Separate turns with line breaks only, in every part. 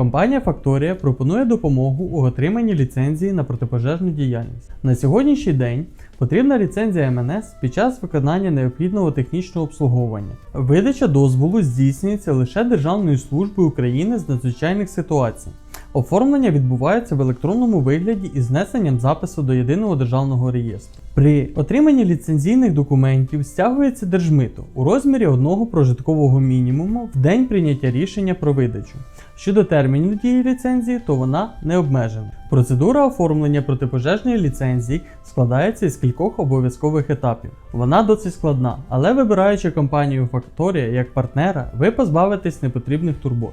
Компанія Факторія пропонує допомогу у отриманні ліцензії на протипожежну діяльність. На сьогоднішній день потрібна ліцензія МНС під час виконання необхідного технічного обслуговування. Видача дозволу здійснюється лише Державною службою України з надзвичайних ситуацій. Оформлення відбувається в електронному вигляді із внесенням запису до єдиного державного реєстру. При отриманні ліцензійних документів стягується держмито у розмірі одного прожиткового мінімуму в день прийняття рішення про видачу. Щодо терміну дії ліцензії, то вона не обмежена. Процедура оформлення протипожежної ліцензії складається із кількох обов'язкових етапів. Вона досить складна, але вибираючи компанію Факторія як партнера, ви позбавитесь непотрібних турбот.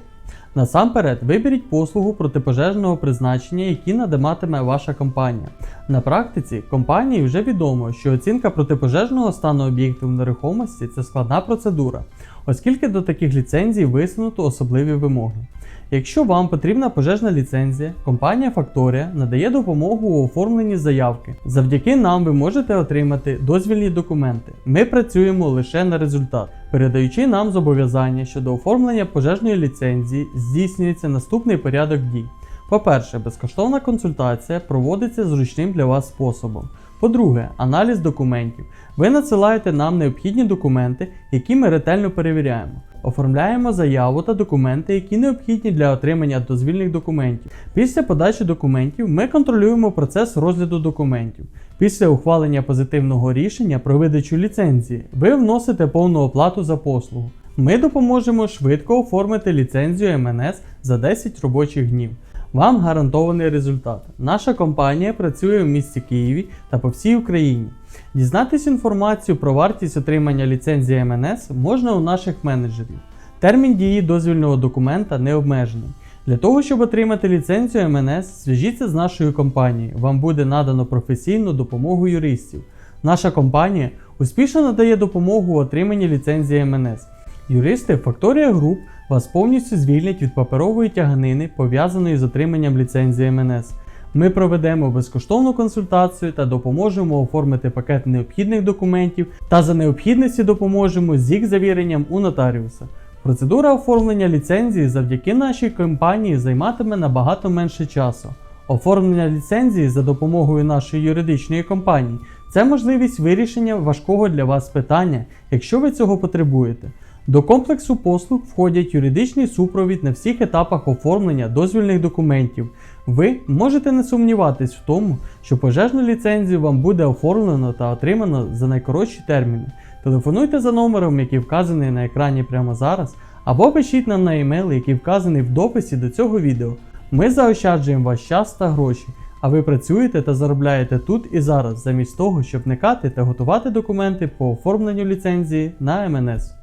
Насамперед, виберіть послугу протипожежного призначення, які надаватиме ваша компанія. На практиці компанії вже відомо, що оцінка протипожежного стану об'єктів нерухомості це складна процедура, оскільки до таких ліцензій висунуто особливі вимоги. Якщо вам потрібна пожежна ліцензія, компанія Факторія надає допомогу у оформленні заявки. Завдяки нам ви можете отримати дозвільні документи. Ми працюємо лише на результат. Передаючи нам зобов'язання щодо оформлення пожежної ліцензії, здійснюється наступний порядок дій. По-перше, безкоштовна консультація проводиться зручним для вас способом. По-друге, аналіз документів. Ви надсилаєте нам необхідні документи, які ми ретельно перевіряємо. Оформляємо заяву та документи, які необхідні для отримання дозвільних документів. Після подачі документів ми контролюємо процес розгляду документів. Після ухвалення позитивного рішення про видачу ліцензії ви вносите повну оплату за послугу. Ми допоможемо швидко оформити ліцензію МНС за 10 робочих днів. Вам гарантований результат. Наша компанія працює в місті Києві та по всій Україні. Дізнатись інформацію про вартість отримання ліцензії МНС можна у наших менеджерів. Термін дії дозвільного документа не обмежений. Для того, щоб отримати ліцензію МНС, зв'яжіться з нашою компанією. Вам буде надано професійну допомогу юристів. Наша компанія успішно надає допомогу у отриманні ліцензії МНС. Юристи Factoria Group вас повністю звільнять від паперової тяганини, пов'язаної з отриманням ліцензії МНС. Ми проведемо безкоштовну консультацію та допоможемо оформити пакет необхідних документів та за необхідності допоможемо з їх завіренням у нотаріуса. Процедура оформлення ліцензії завдяки нашій компанії займатиме набагато менше часу. Оформлення ліцензії за допомогою нашої юридичної компанії це можливість вирішення важкого для вас питання, якщо ви цього потребуєте. До комплексу послуг входять юридичний супровід на всіх етапах оформлення дозвільних документів. Ви можете не сумніватись в тому, що пожежну ліцензію вам буде оформлено та отримано за найкоротші терміни. Телефонуйте за номером, який вказаний на екрані прямо зараз, або пишіть нам на емейл, який вказаний в дописі до цього відео. Ми заощаджуємо ваш час та гроші, а ви працюєте та заробляєте тут і зараз, замість того, щоб вникати та готувати документи по оформленню ліцензії на МНС.